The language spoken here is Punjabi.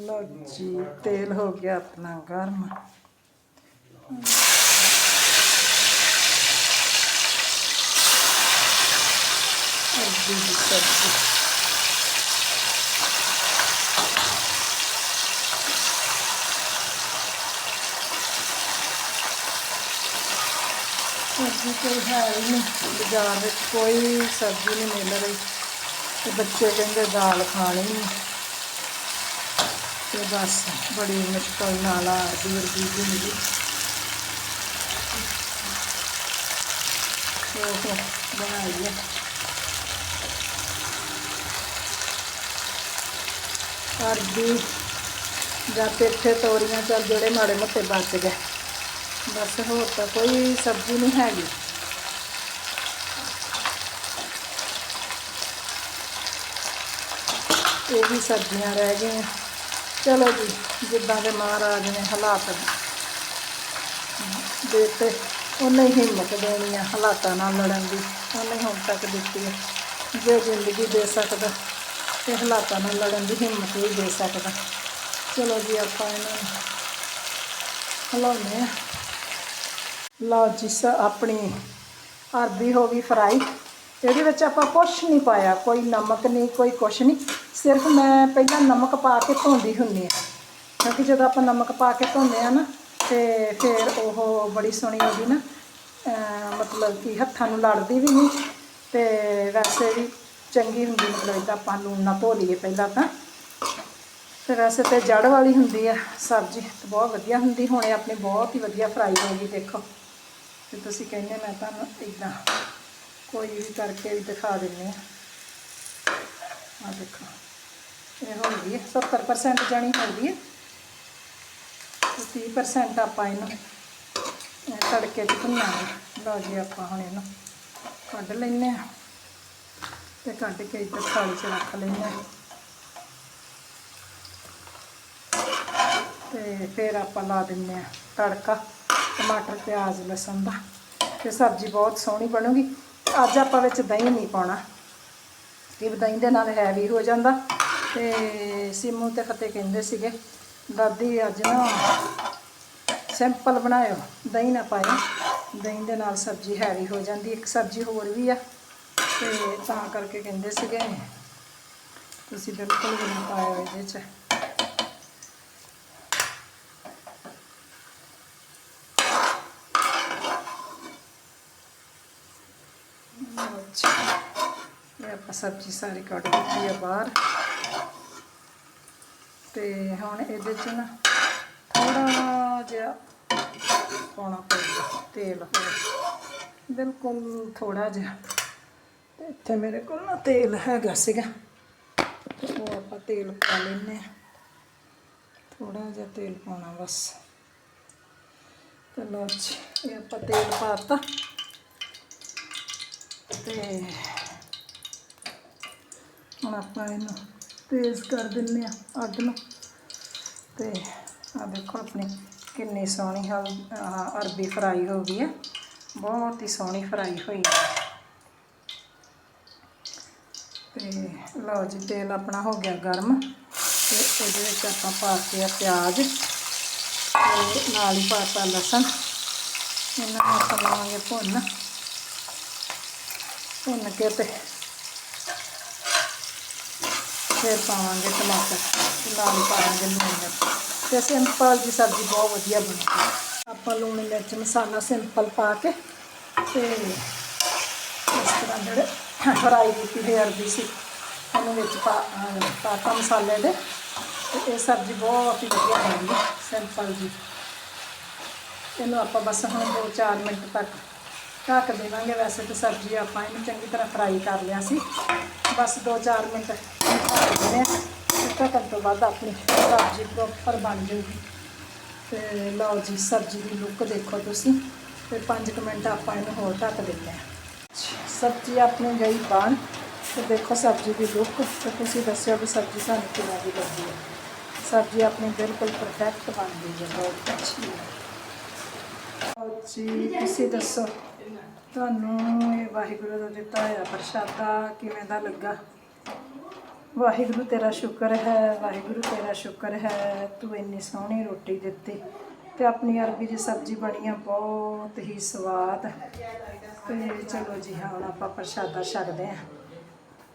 ਲਓ ਜੀ ਤੇਲ ਹੋ ਗਿਆ ਆਪਣਾ ਗਰਮ ਅਰਬੀ ਦੀ ਸਬਜ਼ੀ ਸਬਜ਼ੀ ਕੋਈ ਹੈ ਹੀ ਨਹੀਂ ਬਾਜ਼ਾਰ ਵਿੱਚ ਕੋਈ ਸਬਜ਼ੀ ਨਹੀਂ ਮਿਲ ਰਹੀ ਤੇ ਬੱਚੇ ਕਹਿੰਦੇ ਦਾਲ ਖਾਣੀ ਨਹੀਂ ਤੇ ਬਸ ਬੜੀ ਮੁਸ਼ਕਲ ਨਾਲ ਆ ਅਰਬੀ ਅਰਬੀ ਉਹ ਬਣਾਈ ਹੈ। ਅਰਬੀ ਜਾਂ ਪੇਠੇ ਤੋਰੀਆਂ ਚੱਲ ਜਿਹੜੇ ਮਾੜੇ ਮੋਟੇ ਬਚ ਗਏ। ਬਸ ਹੋਰ ਤਾਂ ਕੋਈ ਸਬਜ਼ੀ ਨਹੀਂ ਹੈਗੀ। ਇਹ ਵੀ ਸਬਜ਼ੀਆਂ ਰਹਿ ਗਈਆਂ। ਚਲੋ ਜੀ, ਜਿੱਦਾਂ ਦੇ ਮਹਾਰਾਜ ਨੇ ਹਾਲਾਤ ਦਿੱਤੇ, ਉਹਨੇ ਹਿੰਮਤ ਦੇਣੀ ਆ ਹਾਲਾਤਾਂ ਨਾਲ ਲੜਨ ਦੀ, ਉਹਨੇ ਹੁਣ ਤੱਕ ਦਿੱਤੀ ਹੈ ਜੇ ਜ਼ਿੰਦਗੀ ਦੇ ਸਕਦਾ ਤੇ ਹਾਲਾਤਾਂ ਨਾਲ ਲੜਨ ਦੀ ਹਿੰਮਤ ਵੀ ਦੇ ਸਕਦਾ। ਚਲੋ ਜੀ, ਆਪਾਂ ਇਹਨਾਂ ਨੂੰ ਹਲਾਉਂਦੇ ਆ। ਲਓ ਜੀ, ਸ ਆਪਣੀ ਅਰਬੀ ਹੋ ਗਈ ਫਰਾਈ। ਇਹਦੇ ਵਿੱਚ ਆਪਾਂ ਕੁਛ ਨਹੀਂ ਪਾਇਆ, ਕੋਈ ਨਮਕ ਨਹੀਂ, ਕੋਈ ਕੁਛ ਨਹੀਂ। ਸਿਰਫ ਮੈਂ ਪਹਿਲਾਂ ਨਮਕ ਪਾ ਕੇ ਧੋਂਦੀ ਹੁੰਦੀ ਹਾਂ। ਕਿਉਂਕਿ ਜਦੋਂ ਆਪਾਂ ਨਮਕ ਪਾ ਕੇ ਧੋਂਦੇ ਆ ਨਾ, ਤੇ ਫਿਰ ਉਹ ਬੜੀ ਸੋਹਣੀ ਉਹਦੀ ਨਾ ਮਤਲਬ ਕਿ ਹੱਥਾਂ ਨੂੰ ਲੜਦੀ ਵੀ ਨਹੀਂ, ਤੇ ਵੈਸੇ ਵੀ ਚੰਗੀ ਹੁੰਦੀ, ਮਤਲਬ ਇਦਾਂ ਆਪਾਂ ਲੂਣ ਨਾਲ ਧੋ ਲਈਏ ਪਹਿਲਾਂ ਤਾਂ। ਤੇ ਵੈਸੇ ਤੇ ਜੜ ਵਾਲੀ ਹੁੰਦੀ ਆ ਸਬਜ਼ੀ, ਤੇ ਬਹੁਤ ਵਧੀਆ ਹੁੰਦੀ, ਹੁਣ ਇਹ ਆਪਣੀ ਬਹੁਤ ਹੀ ਵਧੀਆ ਫਰਾਈ ਹੋ ਗਈ, ਦੇਖੋ। ਤੇ ਤੁਸੀਂ ਕਹਿੰਦੇ ਮੈਂ ਤੁਹਾਨੂੰ ਇਦਾਂ ਕੋਈ ਵੀ ਕਰਕੇ ਵੀ ਦਿਖਾ ਦਿੰਨੀ ਆ। ਆ ਦੇਖੋ, ਇਹ ਹੋ ਗਈ ਹੈ 70% ਜਾਣੀ ਹੋ ਗਈ ਹੈ। ਤੇ 30% ਆਪਾਂ ਇਹਨੂੰ ਤੜਕੇ 'ਚ ਭੁੰਨਾਂਗੇ। ਲਓ ਜੀ ਆਪਾਂ ਹੁਣ ਇਹਨੂੰ ਕੱਢ ਲੈਨੇ ਆ ਤੇ ਕੱਢ ਕੇ ਇੱਧਰ ਥਾਲੀ 'ਚ ਰੱਖ ਲੈਨੇ ਆ ਤੇ ਫਿਰ ਆਪਾਂ ਲਾ ਦਿੰਨੇ ਆ ਤੜਕਾ, ਟਮਾਟਰ, ਪਿਆਜ਼, ਲਸਣ ਦਾ। ਤੇ ਸਬਜ਼ੀ ਬਹੁਤ ਸੋਹਣੀ ਬਣੂਗੀ। ਅੱਜ ਆਪਾਂ ਵਿੱਚ ਦਹੀਂ ਨਹੀਂ ਪਾਉਣਾ। ਕਿ ਦਹੀਂ ਦੇ ਨਾਲ ਹੈਵੀ ਹੋ ਜਾਂਦਾ। ਤੇ ਸਿਮੂ ਤੇ ਫਤਿਹ ਕਹਿੰਦੇ ਸੀਗੇ, ਦਾਦੀ, ਅੱਜ ਨਾ ਸਿੰਪਲ ਬਣਾਇਓ, ਦਹੀਂ ਨਾ ਪਾਇਓ। ਦਹੀਂ ਦੇ ਨਾਲ ਸਬਜ਼ੀ ਹੈਵੀ ਹੋ ਜਾਂਦੀ, ਇੱਕ ਸਬਜ਼ੀ ਹੋਰ ਵੀ ਆ। ਤੇ ਤਾਂ ਕਰਕੇ ਕਹਿੰਦੇ ਸੀਗੇ, ਤੁਸੀਂ ਬਿਲਕੁਲ ਵੀ ਨਾ ਪਾਇਓ ਇਹਦੇ 'ਚ। ਅੱਛਾ ਇਹ ਆਪਾਂ ਸਬਜ਼ੀ ਸਾਰੀ ਕੱਢ ਦਿੱਤੀ ਆ ਬਾਹਰ। ਤੇ ਹੁਣ ਇਹਦੇ 'ਚ ਨਾ ਥੋੜਾ ਜਿਹਾ ਪਾਉਣਾ ਪਊਗਾ, ਤੇਲ। ਬਿਲਕੁਲ ਥੋੜਾ ਜਿਹਾ। ਤੇ ਇੱਥੇ ਮੇਰੇ ਕੋਲ ਨਾ ਤੇਲ ਹੈਗਾ ਸੀਗਾ। ਉਹ ਆਪਾਂ ਤੇਲ ਪਾ ਲੈਨੇ ਆ। ਥੋੜਾ ਜਿਹਾ ਤੇਲ ਪਾਉਣਾ ਬਸ। ਤੇ ਲਓ ਜੀ, ਇਹ ਆਪਾਂ ਤੇਲ ਪਾਤਾ ਤੇ ਹੁਣ ਆਪਾਂ ਇਹਨੂੰ ਤੇਜ਼ ਕਰ ਦਿੰਨੇ ਆ ਅੱਗ ਨੂੰ। ਤੇ ਆ ਦੇਖੋ ਆਪਣੀ ਕਿੰਨੀ ਸੋਹਣੀ ਹਲ ਅਰਬੀ ਫਰਾਈ ਹੋ ਗਈ ਹੈ ਬਹੁਤ ਹੀ ਸੋਹਣੀ ਫਰਾਈ ਹੋਈ ਹੈ ਤੇ ਲਓ ਜੀ, ਤੇਲ ਆਪਣਾ ਹੋ ਗਿਆ ਗਰਮ। ਤੇ ਇਹਦੇ ਵਿੱਚ ਆਪਾਂ ਪਾ ਕੇ ਆ ਪਿਆਜ਼। ਤੇ ਨਾਲ ਹੀ ਪਾਤਾ ਲਸਣ। ਇਹਨਾਂ ਨੂੰ ਆਪਾਂ ਲਾਵਾਂਗੇ ਭੁੰਨ। ਭੁੰਨ ਕੇ ਤੇ ਫਿਰ ਪਾਵਾਂਗੇ ਟਮਾਟਰ ਤੇ ਨਾਲ ਪਾਵਾਂਗੇ ਲੂਣ ਮਿਰਚ। ਤੇ ਸਿੰਪਲ ਜੀ ਸਬਜ਼ੀ ਬਹੁਤ ਵਧੀਆ ਬਣਦੀ ਹੈ। ਆਪਾਂ ਲੂਣ ਮਿਰਚ ਮਸਾਲਾ ਸਿੰਪਲ ਪਾ ਕੇ ਤੇ ਇਸ ਤਰ੍ਹਾਂ ਜਿਹੜੇ ਫਰਾਈ ਕੀਤੀ ਹੋਈ ਅਰਬੀ ਸੀ, ਉਹਨੂੰ ਵਿੱਚ ਪਾ ਪਾਤਾ ਮਸਾਲੇ ਦੇ। ਤੇ ਇਹ ਸਬਜ਼ੀ ਬਹੁਤ ਹੀ ਵਧੀਆ ਬਣਦੀ ਹੈ, ਸਿੰਪਲ ਜੀ। ਇਹਨੂੰ ਆਪਾਂ ਬਸ ਹੁਣ 2-4 ਮਿੰਟ ਤੱਕ ਢੱਕ ਦੇਵਾਂਗੇ। ਵੈਸੇ ਤਾਂ ਸਬਜ਼ੀ ਆਪਾਂ ਇਹਨੂੰ ਚੰਗੀ ਤਰ੍ਹਾਂ ਫਰਾਈ ਕਰ ਲਿਆ ਸੀ। ਬਸ 2-4 ਮਿੰਟ ਢੱਕ ਦਿੰਦੇ ਹਾਂ ਢੱਕਣ ਤੋਂ ਬਾਅਦ ਆਪਣੀ ਸਬਜ਼ੀ ਪ੍ਰੋਪਰ ਬਣ ਜਾਊਗੀ। ਤੇ ਲਓ ਜੀ, ਸਬਜ਼ੀ ਦੀ ਲੁੱਕ ਦੇਖੋ ਤੁਸੀਂ। ਤੇ 5 ਮਿੰਟ ਆਪਾਂ ਇਹਨੂੰ ਹੋਰ ਢੱਕ ਦਿੰਦੇ ਹਾਂ। ਸਬਜ਼ੀ ਆਪਣੀ ਗਈ ਬਣ ਤੇ ਦੇਖੋ ਸਬਜ਼ੀ ਦੀ ਲੁੱਕ ਤੇ ਤੁਸੀਂ ਦੱਸਿਓ ਵੀ ਸਬਜ਼ੀ ਸਾਨੂੰ ਕਿਵੇਂ ਦੀ ਲੱਗੀ। ਹੈ ਸਬਜ਼ੀ ਆਪਣੀ ਬਿਲਕੁਲ ਪਰਫੈਕਟ ਬਣ ਗਈ ਹੈ। ਬਹੁਤ ਅੱਛੀ ਹੈ। ਲਓ ਜੀ, ਤੁਸੀਂ ਦੱਸੋ। ਤੁਹਾਨੂੰ ਇਹ ਵਾਹਿਗੁਰੂ ਦਾ ਦਿੱਤਾ ਹੋਇਆ ਪ੍ਰਸ਼ਾਦਾ ਕਿਵੇਂ ਦਾ ਲੱਗਾ? ਵਾਹਿਗੁਰੂ ਤੇਰਾ ਸ਼ੁਕਰ ਹੈ, ਵਾਹਿਗੁਰੂ ਤੇਰਾ ਸ਼ੁਕਰ ਹੈ, ਤੂੰ ਇੰਨੀ ਸੋਹਣੀ ਰੋਟੀ ਦਿੱਤੀ ਤੇ ਆਪਣੀ ਅਰਬੀ ਦੀ ਸਬਜ਼ੀ ਬਣੀ ਆ, ਬਹੁਤ ਹੀ ਸਵਾਦ। ਤੇ ਚਲੋ ਜੀ, ਹਾਂ, ਹੁਣ ਆਪਾਂ ਪ੍ਰਸ਼ਾਦਾ ਛਕਦੇ ਹਾਂ।